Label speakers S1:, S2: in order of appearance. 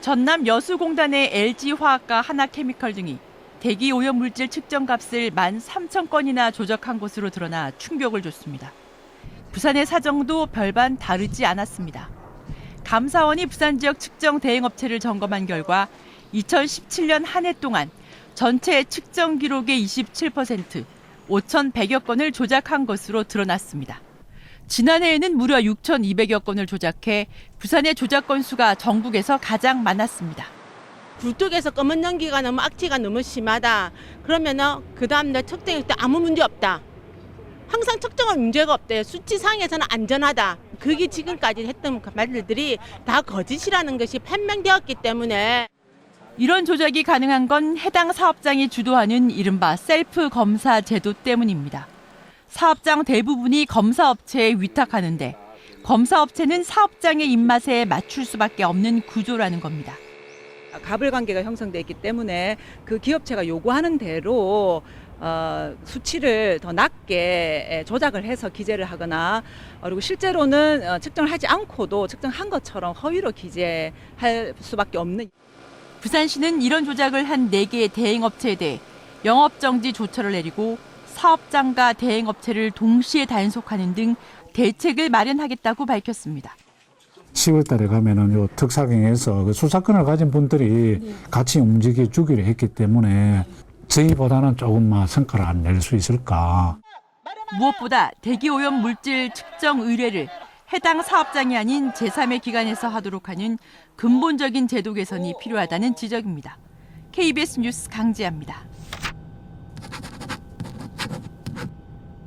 S1: 전남 여수공단의 LG화학과 하나케미컬 등이 대기 오염 물질 측정 값을 13,000건이나 조작한 것으로 드러나 충격을 줬습니다. 부산의 사정도 별반 다르지 않았습니다. 감사원이 부산 지역 측정 대행 업체를 점검한 결과 2017년 한 해 동안 전체 측정 기록의 27% 5,100여 건을 조작한 것으로 드러났습니다. 지난해에는 무려 6,200여 건을 조작해 부산의 조작 건수가 전국에서 가장 많았습니다.
S2: 굴뚝에서 검은 연기가 너무 악취가 너무 심하다. 그러면은 그 다음날 측정할 때 아무 문제 없다. 항상 측정은 문제가 없대. 수치상에서는 안전하다. 그게 지금까지 했던 말들이 다 거짓이라는 것이 판명되었기 때문에
S1: 이런 조작이 가능한 건 해당 사업장이 주도하는 이른바 셀프 검사 제도 때문입니다. 사업장 대부분이 검사업체에 위탁하는데 검사업체는 사업장의 입맛에 맞출 수밖에 없는 구조라는 겁니다.
S3: 가불 관계가 형성돼 있기 때문에 그 기업체가 요구하는 대로 어, 수치를 더 낮게 예, 조작을 해서 기재를 하거나 어, 그리고 실제로는 어, 측정을 하지 않고도 측정한 것처럼 허위로 기재할 수밖에 없는
S1: 부산시는 이런 조작을 한 4개의 대행업체에 대해 영업정지 조처를 내리고 사업장과 대행업체를 동시에 단속하는 등 대책을 마련하겠다고 밝혔습니다.
S4: 10월 달에 가면은 요 특사경에서 그 수사권을 가진 분들이 같이 움직여 주기로 했기 때문에 저희보다는 조금만 성과를 안 낼 수 있을까.
S1: 무엇보다 대기오염 물질 측정 의뢰를 해당 사업장이 아닌 제3의 기관에서 하도록 하는 근본적인 제도 개선이 필요하다는 지적입니다. KBS 뉴스 강지아입니다.